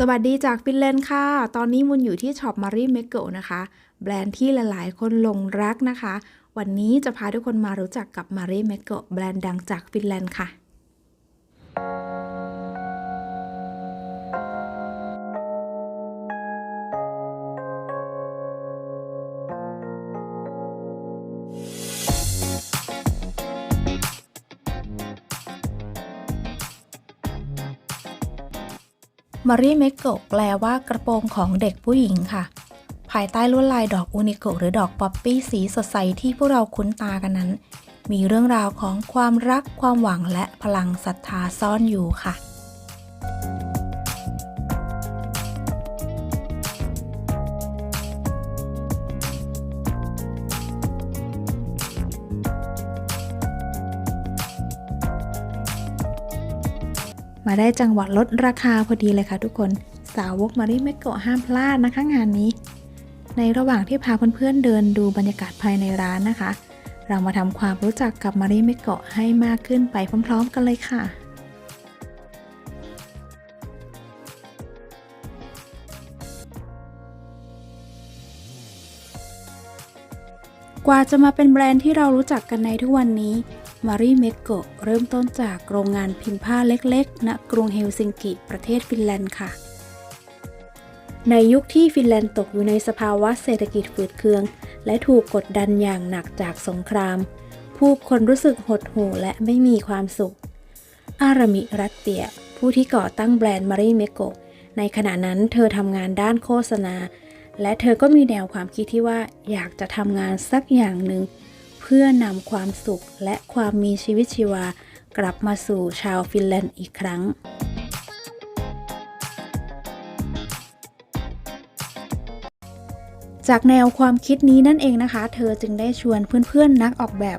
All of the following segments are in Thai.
สวัสดีจากฟินแลนด์ค่ะ ตอนนี้มุนอยู่ที่ช็อปมารีเมเกลนะคะ แบรนด์ที่หลายๆ คนหลงรักนะคะ วันนี้จะพาทุกคนมารู้จักกับมารีเมเกลแบรนด์ดังจากฟินแลนด์ค่ะ มารีเมโกะแปลว่ากระโปรงของเด็กผู้หญิงค่ะ ภายใต้ลวดลายดอกอูนิโกหรือดอกป๊อปปี้สีสดใสที่พวกเราคุ้นตากันนั้น มีเรื่องราวของความรักความหวังและพลังศรัทธาซ่อนอยู่ค่ะ มาได้จังหวะลดราคาพอดีเลยค่ะทุกคน สาวกมารีเมโกะห้ามพลาดนะคะงานนี้ ในระหว่างที่พาเพื่อนๆเดินดูบรรยากาศภายในร้านนะคะ เรามาทำความรู้จักกับมารีเมโกะให้มากขึ้นไปพร้อม ๆ กันเลยค่ะกว่าจะมาเป็นแบรนด์ที่เรารู้จักกันในทุกวันนี้ มารีเมโกะเริ่มต้นจากโรงงานพิมพ์ผ้าเล็กๆ ณ กรุงเฮลซิงกิประเทศฟินแลนด์ค่ะ ในยุคที่ฟินแลนด์ตกอยู่ในสภาวะเศรษฐกิจฝืดเคือง และถูกกดดันอย่างหนักจากสงคราม ผู้คนรู้สึกหดหู่และไม่มีความสุข อารามิรัตเตีย ผู้ที่ก่อตั้งแบรนด์มารีเมโกะในขณะนั้นเธอทำงานด้านโฆษณา และเธอก็มีแนวความคิดที่ว่าอยากจะทำงานสักอย่างหนึ่ง เพื่อนำความสุขและความมีชีวิตชีวากลับมาสู่ชาวฟินแลนด์อีกครั้งจากแนวความคิดนี้นั่นเองนะคะ เธอจึงได้ชวนเพื่อนๆนักออกแบบ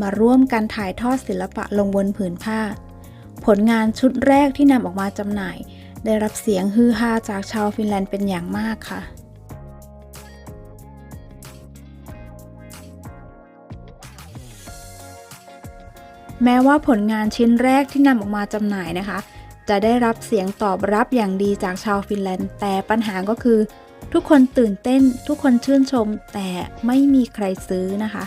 มาร่วมกันถ่ายทอดศิลปะลงบนผืนผ้า ผลงานชุดแรกที่นำออกมาจำหน่าย ได้รับเสียงฮือฮาจากชาวฟินแลนด์เป็นอย่างมากค่ะ แม้ว่าผลงานชิ้นแรกที่นำออกมาจำหน่ายนะคะ จะได้รับเสียงตอบรับอย่างดีจากชาวฟินแลนด์ แต่ปัญหาก็คือ ทุกคนตื่นเต้น ทุกคนชื่นชม แต่ไม่มีใครซื้อนะคะ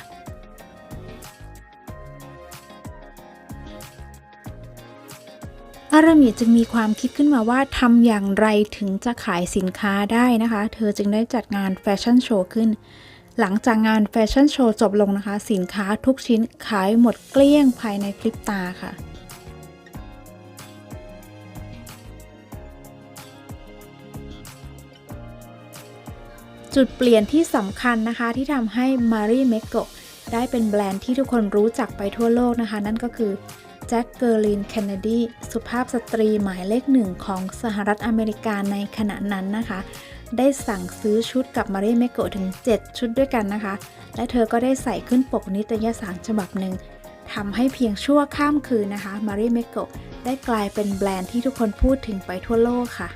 อารามิจึงมีความคิดขึ้นมาว่าทำอย่างไรถึงจะขายสินค้าได้นะคะ เธอจึงได้จัดงานแฟชั่นโชว์ขึ้น หลังจากงานแฟชั่นโชว์จบลงนะคะ สินค้าทุกชิ้นขายหมดเกลี้ยงภายในพริบตาค่ะจุดเปลี่ยนที่สำคัญนะคะที่ทำให้ Marie m e g o ได้เป็นแบรนด์ที่ทุกคนรู้จักไปทั่วโลกนะคะ นั่นก็คือแจ็คเกอร์ลินเคนเนดีสุภาพสตรีหมายเลขหนึ่งของสหรัฐอเมริกาในขณะนั้นนะคะ ได้สั่งซื้อชุดกับมารีเมโกะถึง 7 ชุดด้วยกันนะคะ และเธอก็ได้ใส่ขึ้นปกนิตยสารฉบับหนึ่งทำให้เพียงชั่วข้ามคืนนะคะมารีเมโกะได้กลายเป็นแบรนด์ที่ทุกคนพูดถึงไปทั่วโลกค่ะ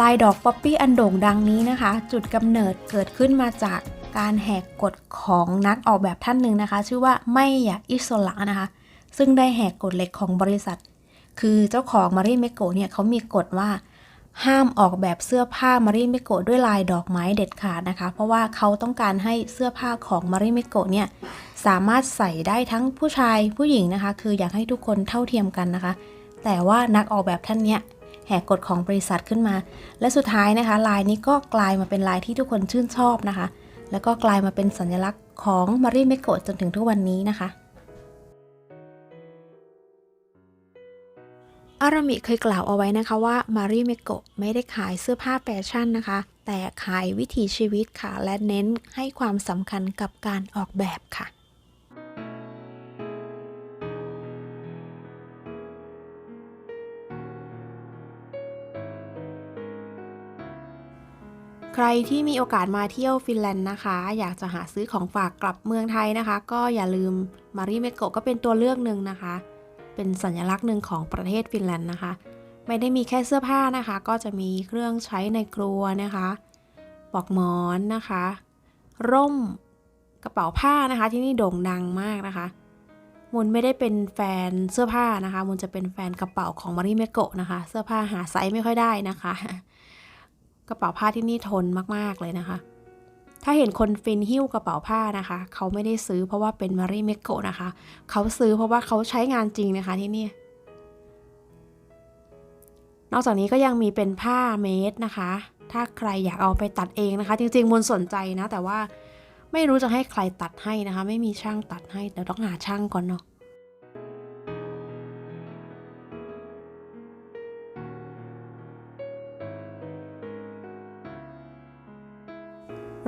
ลายดอกป๊อปปี้อันโด่งดังนี้นะคะ จุดกำเนิดเกิดขึ้นมาจากการแหกกฎของนักออกแบบท่านหนึ่งนะคะ ชื่อว่าไม่อยากอิสระนะคะ ซึ่งได้แหกกฎเหล็กของบริษัท คือเจ้าของมารีเมโกะเนี่ยเขามีกฎว่า ห้ามออกแบบเสื้อผ้ามารีเมโกะด้วยลายดอกไม้เด็ดขาดนะคะ เพราะว่าเขาต้องการให้เสื้อผ้าของมารีเมโกะเนี่ยสามารถใส่ได้ทั้งผู้ชายผู้หญิงนะคะ คืออยากให้ทุกคนเท่าเทียมกันนะคะ แต่ว่านักออกแบบท่านเนี้ย แหกกฎของบริษัทขึ้นมา และสุดท้ายนะคะลายนี้ก็กลายมาเป็นลายที่ทุกคนชื่นชอบนะคะ แล้วก็กลายมาเป็นสัญลักษณ์ของมารีเมโกะจนถึงทุกวันนี้นะคะอารามิเคยกล่าวเอาไว้นะคะว่ามารีเมโกะไม่ได้ขายเสื้อผ้าแฟชั่นนะคะ แต่ขายวิถีชีวิตค่ะ และเน้นให้ความสำคัญกับการออกแบบค่ะ ใครที่มีโอกาสมาเที่ยวฟินแลนด์นะคะ อยากจะหาซื้อของฝากกลับเมืองไทยนะคะ ก็อย่าลืมมารีเมโกะก็เป็นตัวเลือกหนึ่งนะคะ เป็นสัญลักษณ์หนึ่งของประเทศฟินแลนด์นะคะ ไม่ได้มีแค่เสื้อผ้านะคะ ก็จะมีเครื่องใช้ในครัวนะคะปลอกหมอนนะคะ ร่มกระเป๋าผ้านะคะ ที่นี่โด่งดังมากนะคะมุนไม่ได้เป็นแฟนเสื้อผ้านะคะ มุนจะเป็นแฟนกระเป๋าของมาริเมโกะนะคะ เสื้อผ้าหาไซส์ไม่ค่อยได้นะคะ กระเป๋าผ้าที่นี่ทนมากๆเลยนะคะ ถ้าเห็นคนฟินหิ้วกระเป๋าผ้านะคะ เขาไม่ได้ซื้อเพราะว่าเป็นมาริเมโกะนะคะ เขาซื้อเพราะว่าเขาใช้งานจริงนะคะที่นี่ นอกจากนี้ก็ยังมีเป็นผ้าเมดนะคะ ถ้าใครอยากเอาไปตัดเองนะคะ จริงๆมนสนใจนะ แต่ว่าไม่รู้จะให้ใครตัดให้นะคะ ไม่มีช่างตัดให้เดี๋ยวต้องหาช่างก่อนเนาะ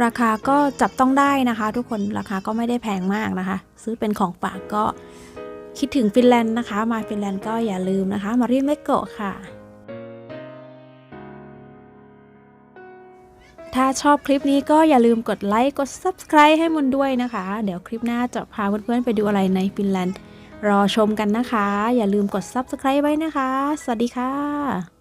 ราคาก็จับต้องได้นะคะ ทุกคนราคาก็ไม่ได้แพงมากนะคะ ซื้อเป็นของฝากก็คิดถึงฟินแลนด์นะคะ มาฟินแลนด์ก็อย่าลืมนะคะ มารีเมโกะค่ะ ถ้าชอบคลิปนี้ก็อย่าลืมกดไลค์กด Subscribe ให้มุนด้วยนะคะ เดี๋ยวคลิปหน้าจะพาเพื่อนๆไปดูอะไรในฟินแลนด์รอชมกันนะคะ อย่าลืมกด Subscribe ไว้นะคะ สวัสดีค่ะ